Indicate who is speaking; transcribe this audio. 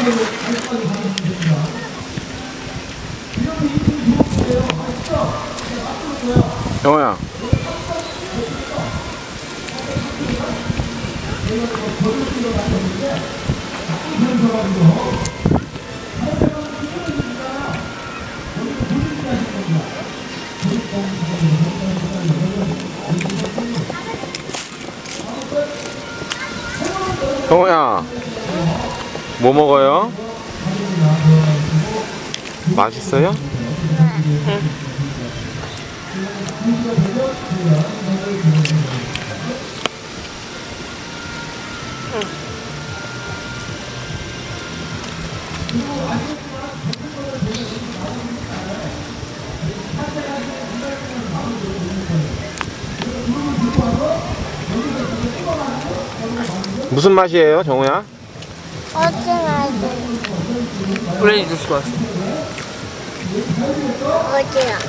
Speaker 1: 자리로 여기까지 가겠습니다.
Speaker 2: 영호야. 동호야 뭐 먹어요? 맛있어요? 무슨 맛이에요, 정우야?
Speaker 1: Por aí, das
Speaker 3: costas. Vou tirar.